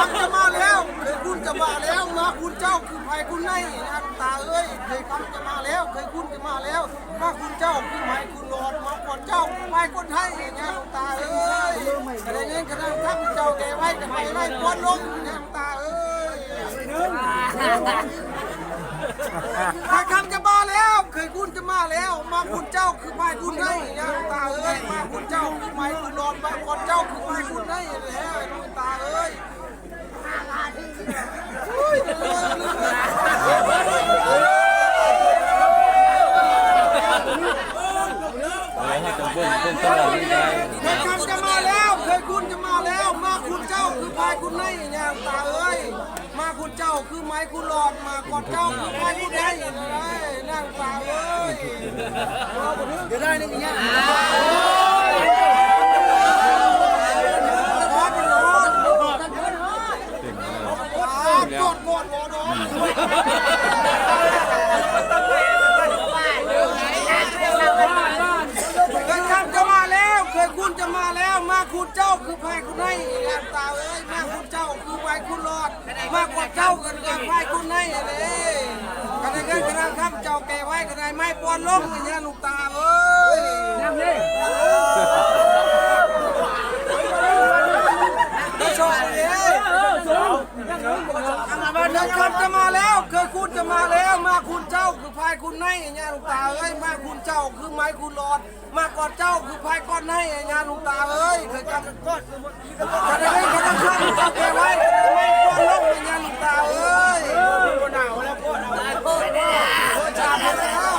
คำจะมาแล้วเคยคุณจะมาแล้วมาคุณเจ้าคือภัยคุณในนะหลวงตาเอ้ยเคยคำจะมาแล้วเคยคุณจะมาแล้วมาคุณเจ้าคือภัยคุณหลอดมาก่อนเจ้าคือภัยคนไทยนะหลวงตาเอ้ยอะไรเงี้ยขนาดข้าเจ้าแกไว้กันไปไล่ควนลงนะหลวงตาเอ้ยพายคำจะมาแล้ว เคยคุณจะมาแล้ว มาคุณเจ้าคือพายคุณให้น อะไรให้จังเบิ้งเบิ้งตลอดนี่ได้เคยคำจะมาแล้วเคยคุณจะมาแล้ว มาคุณเจ้าคือพายคุณให้นะหลวงตาเอ้ย มาคุณเจ้าคือไม้คุณหลอด มาก่อนเจ้าคือพายคุณให้เลยนั่งตาเอ้ยเดี๋ยวได้หนึ่งอย่างขอเป็นร้อนกดกดกดโดนเคยคำจะมาแล้ว เคยคุณจะ มาแล้วมาคุณเจ้าคือพายคุณให้งานตาเอ้ยมาคุณเจ้าคือพายคุณรอด มากกว่าเจ้ากันกับพายคุณให้เลยกันได้เงินกันได้ครับเจ้าแกไว้กันได้ไม้ปอนลงอย่างเงี้ยลูกตาเอ้ยได้ชมเลยเดินคำจะมาแล้ว เคยคุณจะมาแล้ว มาคุณเจ้าคือพายคุณให้อย่างเงี้ยลูกตาเอ้ยมาคุณเจ้าคือไม้คุณรอด มาก่อนเจ้าคือพาย ให้ไอ้งานหลวงตาเอ้ยเถิดกันก้อนกันได้กันได้ช่วยหลวไว้กันไม่ก้อนลงไอ้งานหลวงตาเอ้ยหนาวแล้วก้อนหนาวแล้วก้อนชาพันแล้ว